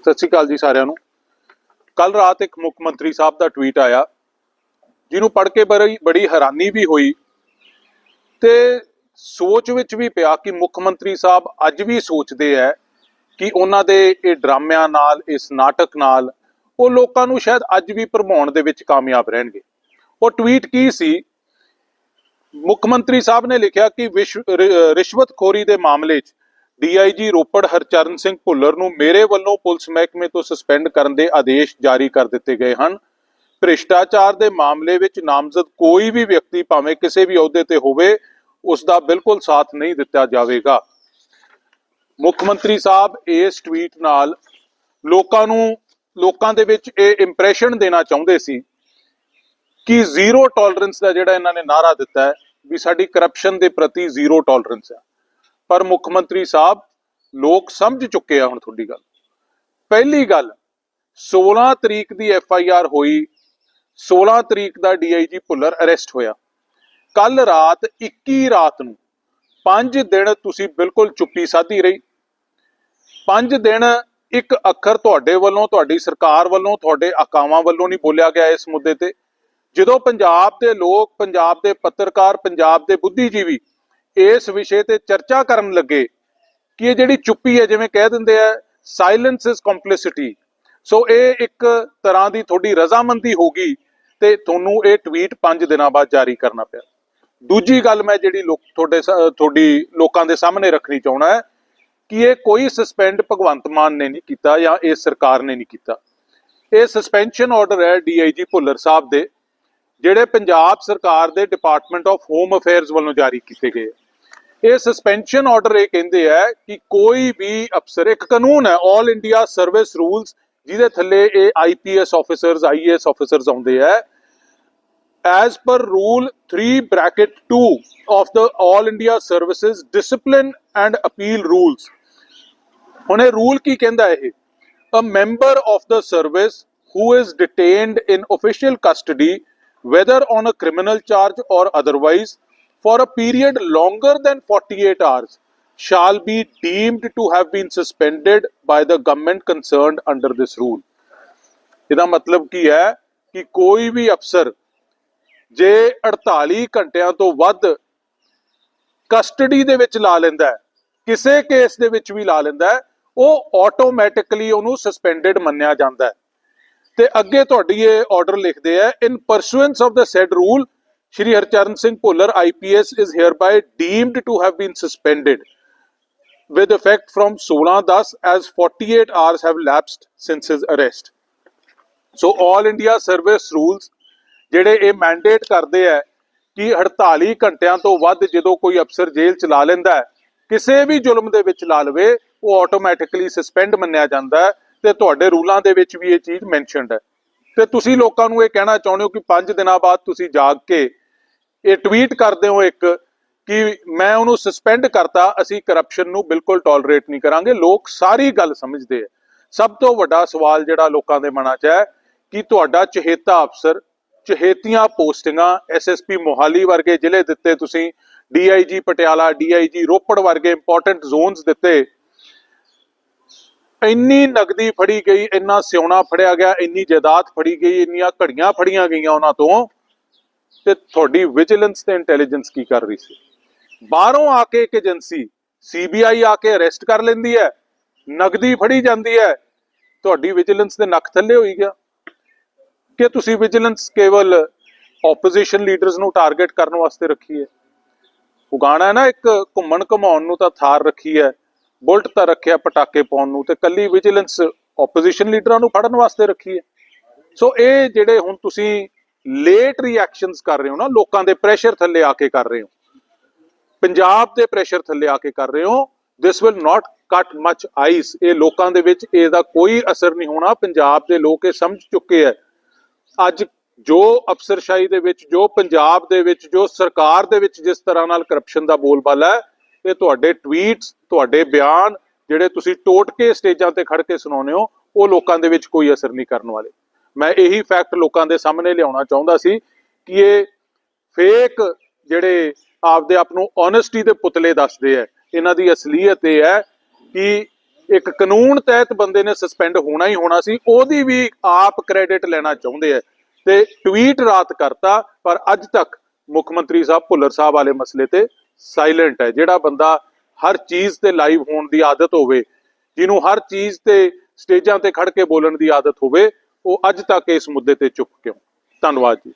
ਸਤਿ ਸ਼੍ਰੀ ਅਕਾਲ ਜੀ ਸਾਰਿਆਂ ਨੂੰ। ਕੱਲ ਰਾਤ ਇੱਕ ਮੁੱਖ ਮੰਤਰੀ ਸਾਹਿਬ ਦਾ ਟਵੀਟ ਆਇਆ, ਜਿਹਨੂੰ ਪੜ੍ਹ ਕੇ ਬੜੀ ਬੜੀ ਹੈਰਾਨੀ ਵੀ ਹੋਈ ਤੇ ਸੋਚ ਵਿੱਚ ਵੀ ਪਿਆ ਕਿ ਮੁੱਖ ਮੰਤਰੀ ਸਾਹਿਬ ਅੱਜ ਵੀ ਸੋਚਦੇ ਐ ਕਿ ਉਹਨਾਂ ਦੇ ਇਹ ਡਰਾਮਿਆਂ ਨਾਲ, ਇਸ ਨਾਟਕ ਨਾਲ ਉਹ ਲੋਕਾਂ ਨੂੰ ਸ਼ਾਇਦ ਅੱਜ ਵੀ ਭਰਮਾਉਣ ਦੇ ਵਿੱਚ ਕਾਮਯਾਬ ਰਹਿਣਗੇ। ਉਹ ਟਵੀਟ ਕੀ ਸੀ? ਮੁੱਖ ਮੰਤਰੀ ਸਾਹਿਬ ਨੇ ਲਿਖਿਆ ਕਿ ਵਿਸ਼ਵ- ਰਿਸ਼ਵਤਖੋਰੀ ਦੇ ਮਾਮਲੇ 'ਚ ਡੀਆਈਜੀ ਰੋਪੜ ਹਰਚਰਨ ਸਿੰਘ ਭੁੱਲਰ ਨੂੰ ਮੇਰੇ ਵੱਲੋਂ ਪੁਲਿਸ ਮਹਿਕਮੇ ਤੋਂ ਸਸਪੈਂਡ ਕਰਨ ਦੇ ਆਦੇਸ਼ ਜਾਰੀ ਕਰ ਦਿੱਤੇ ਗਏ ਹਨ। ਭ੍ਰਿਸ਼ਟਾਚਾਰ ਦੇ ਮਾਮਲੇ ਵਿੱਚ ਨਾਮਜ਼ਦ ਕੋਈ ਵੀ ਵਿਅਕਤੀ ਭਾਵੇਂ ਕਿਸੇ ਵੀ ਅਹੁਦੇ ਤੇ ਹੋਵੇ, ਉਸ ਦਾ ਬਿਲਕੁਲ ਸਾਥ ਨਹੀਂ ਦਿੱਤਾ ਜਾਵੇਗਾ। ਮੁੱਖ ਮੰਤਰੀ ਸਾਹਿਬ, ਇਸ ਟਵੀਟ ਨਾਲ ਲੋਕਾਂ ਨੂੰ, ਲੋਕਾਂ ਦੇ ਵਿੱਚ ਇਹ ਇੰਪ੍ਰੈਸ਼ਨ ਦੇਣਾ ਚਾਹੁੰਦੇ ਸੀ ਕਿ ਜ਼ੀਰੋ ਟੋਲਰੈਂਸ ਦਾ ਜਿਹੜਾ ਇਹਨਾਂ ਨੇ ਨਾਰਾ ਦਿੱਤਾ ਹੈ, ਵੀ ਸਾਡੀ ਕਰਪਸ਼ਨ ਦੇ ਪ੍ਰਤੀ ਜ਼ੀਰੋ ਟੋਲਰੈਂਸ ਹੈ। ਪਰ ਮੁੱਖ ਮੰਤਰੀ ਸਾਹਿਬ, ਲੋਕ ਸਮਝ ਚੁੱਕੇ ਆ ਹੁਣ ਤੁਹਾਡੀ ਗੱਲ। ਪਹਿਲੀ ਗੱਲ 16 ਤਰੀਕ ਦੀ ਐਫ ਆਈ ਆਰ ਹੋਈ 16 ਤਰੀਕ ਦਾ ਡੀਆਈਜੀ ਭੁੱਲਰ ਅਰੈਸਟ ਹੋਇਆ। ਕੱਲ ਰਾਤ 21 ਰਾਤ ਨੂੰ 5 ਦਿਨ ਤੁਸੀਂ ਬਿਲਕੁਲ ਚੁੱਪੀ ਸਾਧੀ ਰਹੀ। 5 ਦਿਨ ਇੱਕ ਅੱਖਰ ਤੁਹਾਡੇ ਵੱਲੋਂ, ਤੁਹਾਡੀ ਸਰਕਾਰ ਵੱਲੋਂ, ਤੁਹਾਡੇ ਆਕਾਵਾਂ ਵੱਲੋਂ ਨਹੀਂ ਬੋਲਿਆ ਗਿਆ ਇਸ ਮੁੱਦੇ ਤੇ। ਜਦੋਂ ਪੰਜਾਬ ਦੇ ਲੋਕ, ਪੰਜਾਬ ਦੇ ਪੱਤਰਕਾਰ, ਪੰਜਾਬ ਦੇ ਬੁੱਧੀਜੀਵੀ ਇਸ ਵਿਸ਼ੇ ਤੇ ਚਰਚਾ ਕਰਨ ਲੱਗੇ ਕਿ ਇਹ ਜਿਹੜੀ ਚੁੱਪੀ ਹੈ, ਜਿਵੇਂ ਕਹਿ ਦਿੰਦੇ ਆ ਸਾਇਲੈਂਸ ਇਜ਼ ਕੰਪਲਿਸਿਟੀ ਸੋ ਇਹ ਇੱਕ ਤਰ੍ਹਾਂ ਦੀ ਤੁਹਾਡੀ ਰਜ਼ਾਮੰਦੀ ਹੋਗੀ ਤੇ ਤੁਹਾਨੂੰ ਇਹ ਟਵੀਟ 5 ਦਿਨਾਂ ਬਾਅਦ ਜਾਰੀ ਕਰਨਾ ਪਿਆ। ਦੂਜੀ ਗੱਲ ਮੈਂ ਜਿਹੜੀ ਲੋਕ, ਤੁਹਾਡੇ ਤੁਹਾਡੀ ਲੋਕਾਂ ਦੇ ਸਾਹਮਣੇ ਰੱਖਣੀ ਚਾਹਣਾ ਹੈ, ਕਿ ਇਹ ਕੋਈ ਸਸਪੈਂਡ ਭਗਵੰਤ ਮਾਨ ਨੇ ਨਹੀਂ ਕੀਤਾ ਜਾਂ ਇਹ ਸਰਕਾਰ ਨੇ ਨਹੀਂ ਕੀਤਾ। ਇਹ ਸਸਪੈਂਸ਼ਨ ਆਰਡਰ ਹੈ ਡੀਆਈਜੀ ਭੁੱਲਰ ਸਾਹਿਬ ਦੇ। ਜਿਹੜੇ ਪੰਜਾਬ ਸਰਕਾਰ ਦੇ ਡਿਪਾਰਟਮੈਂਟ ਆਫ ਹੋਮ ਅਫੇਅਰਸ ਵੱਲੋਂ ਜਾਰੀ ਕੀਤੇ ਗਏ ਇਹ ਸਸਪੈਂਸ਼ਨ ਆਰਡਰ ਇਹ ਕਹਿੰਦੇ ਆ ਕਿ ਕੋਈ ਵੀ ਅਫਸਰ, ਇੱਕ ਕਾਨੂੰਨ ਹੈ 올 ਇੰਡੀਆ ਸਰਵਿਸ ਰੂਲਸ ਜਿਹਦੇ ਥੱਲੇ ਇਹ ਆਈਪੀਐਸ ਆਫੀਸਰਸ ਆਈਏਐਸ ਆਫੀਸਰਸ ਆਉਂਦੇ ਆ। As per rule 3 bracket 2 of the all india services discipline and appeal rules ਹੁਣ ਇਹ ਰੂਲ ਕੀ ਕਹਿੰਦਾ ਇਹ? A member of the service who is detained in official custody whether on a criminal charge or otherwise for a period longer than 48 hours shall be deemed to have been suspended by the government concerned under this rule ਇਹਦਾ ਮਤਲਬ ਕੀ ਹੈ ਕਿ ਕੋਈ ਵੀ ਅਫਸਰ ਜੇ 48 ਘੰਟਿਆਂ ਤੋਂ ਵੱਧ ਕਸਟਡੀ ਦੇ ਵਿੱਚ ਲਾ ਲੈਂਦਾ ਹੈ ਕਿਸੇ ਕੇਸ ਦੇ ਵਿੱਚ ਵੀ ਲਾ ਲੈਂਦਾ ਹੈ ਉਹ ਆਟੋਮੈਟਿਕਲੀ ਉਹਨੂੰ ਸਸਪੈਂਡਡ ਮੰਨਿਆ ਜਾਂਦਾ ਹੈ ਤੇ ਅੱਗੇ ਤੁਹਾਡੀ ਇਹ ਆਰਡਰ ਲਿਖਦੇ ਆ in pursuance of the said rule Shri Harcharan Singh Bhullar IPS is hereby deemed to have been suspended with effect from 16-10 as 48 hours have lapsed since his arrest. So all India service rules ਜਿਹੜੇ ਇਹ mandate ਕਰਦੇ ਆ ਕਿ 48 ਘੰਟਿਆਂ ਤੋਂ ਵੱਧ ਜਦੋਂ ਕੋਈ ਅਫਸਰ ਜੇਲ੍ਹ ਚ ਲਾ ਲੈਂਦਾ ਹੈ, ਕਿਸੇ ਵੀ ਜ਼ੁਲਮ ਦੇ ਵਿੱਚ ਲਾ ਲਵੇ, ਉਹ ਆਟੋਮੈਟਿਕਲੀ ਸਸਪੈਂਡ ਮੰਨਿਆ ਜਾਂਦਾ ਹੈ ਤੇ ਤੁਹਾਡੇ ਰੂਲਾਂ ਦੇ ਵਿੱਚ ਵੀ ਇਹ ਚੀਜ਼ ਮੈਂਸ਼ਨਡ ਹੈ। ਤੇ ਤੁਸੀਂ ਲੋਕਾਂ ਨੂੰ ਇਹ ਕਹਿਣਾ ਚਾਹੁੰਦੇ ਹੋ ਕਿ 5 ਦਿਨਾਂ ਬਾਅਦ ਤੁਸੀਂ ਜਾਗ ਕੇ ਇਹ ਟਵੀਟ ਕਰਦੇ ਹੋ ਇੱਕ ਕਿ ਮੈਂ ਉਹਨੂੰ ਸਸਪੈਂਡ ਕਰਤਾ, ਅਸੀਂ ਕਰਪਸ਼ਨ ਨੂੰ ਬਿਲਕੁਲ ਟੋਲਰੇਟ ਨਹੀਂ ਕਰਾਂਗੇ। ਲੋਕ ਸਾਰੀ ਗੱਲ ਸਮਝਦੇ ਆ। ਸਭ ਤੋਂ ਵੱਡਾ ਸਵਾਲ ਜਿਹੜਾ ਲੋਕਾਂ ਦੇ ਮਨਾਂ 'ਚ ਹੈ ਕਿ ਤੁਹਾਡਾ ਚਹੇਤਾ ਅਫਸਰ, ਚਹੇਤੀਆਂ ਪੋਸਟਿੰਗਾਂ ਐਸਐਸਪੀ ਮੋਹਾਲੀ ਵਰਗੇ ਜ਼ਿਲ੍ਹੇ ਦਿੱਤੇ ਤੁਸੀਂ ਡੀਆਈਜੀ ਪਟਿਆਲਾ ਡੀਆਈਜੀ ਰੋਪੜ ਵਰਗੇ ਇੰਪੋਰਟੈਂਟ ਜ਼ੋਨਸ ਦਿੱਤੇ ਇੰਨੀ ਨਗਦੀ ਫੜੀ ਗਈ, ਇੰਨਾ ਸਿਉਣਾ ਫੜਿਆ ਗਿਆ, ਇੰਨੀ ਜਾਇਦਾਦ ਫੜੀ ਗਈ, ਇੰਨੀਆਂ ਘੜੀਆਂ ਫੜੀਆਂ ਗਈਆਂ ਉਹਨਾਂ ਤੋਂ, ਤੇ ਤੁਹਾਡੀ ਵਿਜੀਲੈਂਸ ਤੇ ਇੰਟੈਲੀਜੈਂਸ ਕੀ ਕਰ ਰਹੀ ਸੀ? ਬਾਹਰੋਂ ਆ ਕੇ ਇੱਕ ਏਜੰਸੀ ਸੀਬੀਆਈ ਆ ਕੇ ਅਰੈਸਟ ਕਰ ਲੈਂਦੀ ਹੈ ਨਗਦੀ ਫੜੀ ਜਾਂਦੀ ਹੈ, ਤੁਹਾਡੀ ਵਿਜੀਲੈਂਸ ਦੇ ਨੱਕ ਥੱਲੇ ਹੋਈ ਗਿਆ। ਕਿ ਤੁਸੀਂ ਵਿਜੀਲੈਂਸ ਕੇਵਲ ਆਪੋਜੀਸ਼ਨ ਲੀਡਰਸ ਨੂੰ ਟਾਰਗੇਟ ਕਰਨ ਵਾਸਤੇ ਰੱਖੀ ਹੈ? ਉਗਾਣਾ ਨਾ ਇੱਕ ਘੁੰਮਣ ਘਮਾਉਣ ਨੂੰ ਤਾਂ ਥਾਰ ਰੱਖੀ ਹੈ ਬੁਲਟ ਤਾਂ ਰੱਖਿਆ ਪਟਾਕੇ ਪਾਉਣ ਨੂੰ ਤੇ ਕੱਲੀ ਵਿਜੀਲੈਂਸ ਆਪੋਜੀਸ਼ਨ ਲੀਡਰਾਂ ਨੂੰ ਫੜਨ ਵਾਸਤੇ ਰੱਖੀ ਹੈ। ਸੋ ਇਹ ਜਿਹੜੇ ਹੁਣ ਤੁਸੀਂ ਲੇਟ ਰਿਐਕਸ਼ਨਸ ਕਰ ਰਹੇ ਹੋ ਨਾ, ਲੋਕਾਂ ਦੇ ਪ੍ਰੈਸ਼ਰ ਥੱਲੇ ਆ ਕੇ ਕਰ ਰਹੇ ਹੋ। ਪੰਜਾਬ ਦੇ ਪ੍ਰੈਸ਼ਰ ਥੱਲੇ ਆ ਕੇ ਕਰ ਰਹੇ ਹੋ। ਦਿਸ ਵਿਲ ਨਾਟ ਕੱਟ ਮਚ ਆਈਸ ਇਹ ਲੋਕਾਂ ਦੇ ਵਿੱਚ ਇਹਦਾ ਕੋਈ ਅਸਰ ਨਹੀਂ ਹੋਣਾ। ਪੰਜਾਬ ਦੇ ਲੋਕ ਇਹ ਸਮਝ ਚੁੱਕੇ ਹੈ। ਅੱਜ ਜੋ ਅਫਸਰਸ਼ਾਹੀ ਦੇ ਵਿੱਚ, ਜੋ ਪੰਜਾਬ ਦੇ ਵਿੱਚ, ਜੋ ਸਰਕਾਰ ਦੇ ਵਿੱਚ ਜਿਸ ਤਰ੍ਹਾਂ ਨਾਲ ਕਰਪਸ਼ਨ ਦਾ ਬੋਲਬਾਲਾ ਹੈ ਇਹ ਤੁਹਾਡੇ ਟਵੀਟਸ ਤੁਹਾਡੇ ਬਿਆਨ ਜਿਹੜੇ ਤੁਸੀਂ ਟੋਟ ਕੇ ਸਟੇਜਾਂ ਤੇ ਖੜ ਕੇ ਸੁਣਾਉਂਦੇ ਹੋ, ਉਹ ਲੋਕਾਂ ਦੇ ਵਿੱਚ ਕੋਈ ਅਸਰ ਨਹੀਂ ਕਰਨ ਵਾਲੇ। ਮੈਂ ਇਹੀ ਫੈਕਟ ਲੋਕਾਂ ਦੇ ਸਾਹਮਣੇ ਲਿਆਉਣਾ ਚਾਹੁੰਦਾ ਸੀ ਕਿ ਇਹ ਫੇਕ ਜਿਹੜੇ ਆਪਦੇ ਆਪ ਨੂੰ ਓਨੈਸਟੀ ਦੇ ਪੁਤਲੇ ਦੱਸਦੇ ਆ, ਇਹਨਾਂ ਦੀ ਅਸਲੀਅਤ ਇਹ ਹੈ ਕਿ ਇੱਕ ਕਾਨੂੰਨ ਤਹਿਤ ਬੰਦੇ ਨੇ ਸਸਪੈਂਡ ਹੋਣਾ ਹੀ ਹੋਣਾ ਸੀ, ਉਹਦੀ ਵੀ ਆਪ ਕ੍ਰੈਡਿਟ ਲੈਣਾ ਚਾਹੁੰਦੇ ਆ। ਤੇ ਟਵੀਟ ਰਾਤ ਕਰਤਾ, ਪਰ ਅੱਜ ਤੱਕ ਮੁੱਖ ਮੰਤਰੀ ਸਾਹਿਬ ਭੁੱਲਰ ਸਾਹਿਬ ਵਾਲੇ ਮਸਲੇ ਤੇ ਸਾਇਲੈਂਟ ਹੈ। ਜਿਹੜਾ ਬੰਦਾ ਹਰ ਚੀਜ਼ ਤੇ ਲਾਈਵ ਹੋਣ ਦੀ ਆਦਤ ਹੋਵੇ, ਜਿਹਨੂੰ ਹਰ ਚੀਜ਼ ਤੇ ਸਟੇਜਾਂ ਤੇ ਖੜ ਕੇ ਬੋਲਣ ਦੀ ਆਦਤ ਹੋਵੇ, ਉਹ ਅੱਜ ਤੱਕ ਇਸ ਮੁੱਦੇ ਤੇ ਚੁੱਪ ਕਿਉਂ? ਧੰਨਵਾਦ ਜੀ।